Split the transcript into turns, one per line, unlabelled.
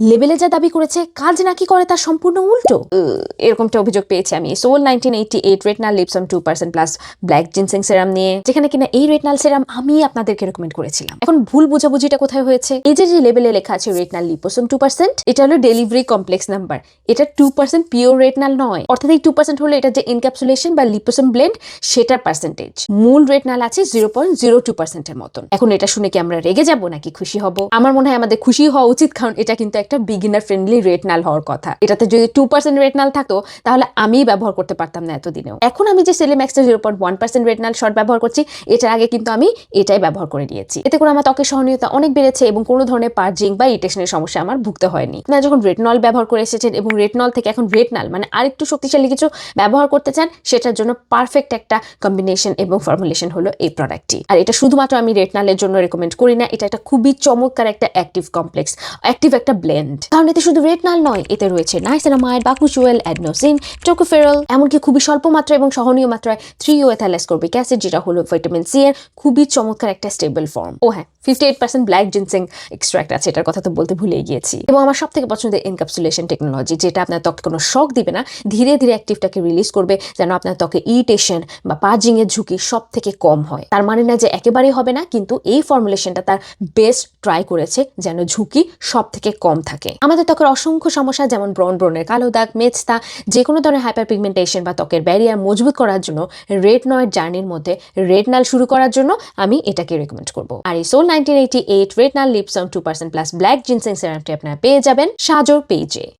লেবেলে যা দাবি করেছে, কাজ নাকি করে তার সম্পূর্ণ উল্টো? এরকমটা অভিযোগ পেয়েছি আমি। Seoul nineteen eighty eight retinal liposome two percent plus black ginseng serum নিয়ে। যেখানে কিনা এই রেটনাল সেরাম আমি আপনাদেরকে রেকমেন্ড করেছিলাম। এখন ভুল বোঝাবুঝিটা কোথায় হয়েছে? এই যে যে লেবেলে লেখা আছে রেটনাল লিপোসন টু পার্সেন্ট এটা হলো ডেলিভারি কমপ্লেক্স নাম্বার এটা টু পার্সেন্ট পিওর রেটনাল নয়। অর্থাৎ এই টু পার্সেন্ট হলো এটা যে ইনক্যাপসুলেশন বা লিপোসন ব্লেন্ড সেটার পার্সেন্টেজ মূল রেটনাল আছে জিরো পয়েন্ট জিরো টু পার্সেন্টের মতন। এখন এটা শুনে কি আমরা রেগে যাব নাকি খুশি হব? আমার মনে হয় আমাদের খুশি হওয়া উচিত, কারণ এটা কিন্তু একটা বিগিনার ফ্রেন্ডলি রেটনাল হওয়ার কথা। এটাতে যদি টু পার্সেন্ট রেটনাল থাকতো, তাহলে আমি ব্যবহার করতে পারতাম না এতদিনেও। এখন আমি যে সেলিম্যাক্সটা zero point one percent retinal shot ব্যবহার করছি, এটার আগে কিন্তু আমি এটাই ব্যবহার করে নিয়েছি। এতে করে আমার ত্বকের সহনীয়তা অনেক বেড়েছে এবং কোনো ধরনের পার্জিং বা ইরিটেশনের সমস্যা আমার ভুগতে হয়নি। না যখন রেটনল ব্যবহার করে এসেছেন এবং রেটনল থেকে এখন রেটনাল মানে আরেকটু শক্তিশালী কিছু ব্যবহার করতে চান, সেটার জন্য পারফেক্ট একটা কম্বিনেশন এবং ফর্মুলেশন হলো এই প্রোডাক্টটি আর এটা শুধুমাত্র আমি রেটনালের জন্য রেকমেন্ড করি না, এটা একটা খুবই চমৎকার একটা অ্যাক্টিভ কমপ্লেক্স অ্যাক্টিভ একটা ব্লেন্ড কারণ এতে শুধু রেটনাল নয়, এতে রয়েছে নাইসেনামাইড, বাকুচুয়েল, অ্যাডনোসিন টোকোফেরল এমনকি খুবই স্বল্প মাত্রায় এবং সহনীয় মাত্রায় থ্রি ও এথালাসকর্বিক অ্যাসিড, যেটা হলো ভিটামিন সি এর খুবই চমৎকার একটা স্টেবল ফর্ম। ও হ্যাঁ fifty eight percent black ginseng extract আছে, এটার কথা তো বলতে ভুলে গিয়েছি। এবং আমার সব থেকে পছন্দের এনক্যাপসুলেশন টেকনোলজি যেটা আপনার ত্বকে কোনো শক দিবে না, ধীরে ধীরে অ্যাক্টিভটাকে রিলিজ করবে, যেন আপনার ত্বকে ইরিটেশন বা পাজিং এর ঝুঁকি সব থেকে কম হয়। তার মানে না যে একেবারেই হবে না, কিন্তু এই ফর্মুলেশনটা তার বেস্ট ট্রাই করেছে, যেন ঝুঁকি সব থেকে কম থাকে। আমাদের ত্বকের অসংখ্য সমস্যা যেমন ব্রন ব্রনের কালো দাগ, মেজতা যে কোনো ধরনের হাইপার পিগমেন্টেশন বা ত্বকের ব্যারিয়ার মজবুত করার জন্য রেড নয়েড জার্নির মধ্যে রেড নাল শুরু করার জন্য আমি এটাকে রেকমেন্ড করব। আর এই Seoul nineteen eighty eight retinal liposome two percent plus black ginseng সেরামটি আপনারা পেয়ে যাবেন সাজোর পেজে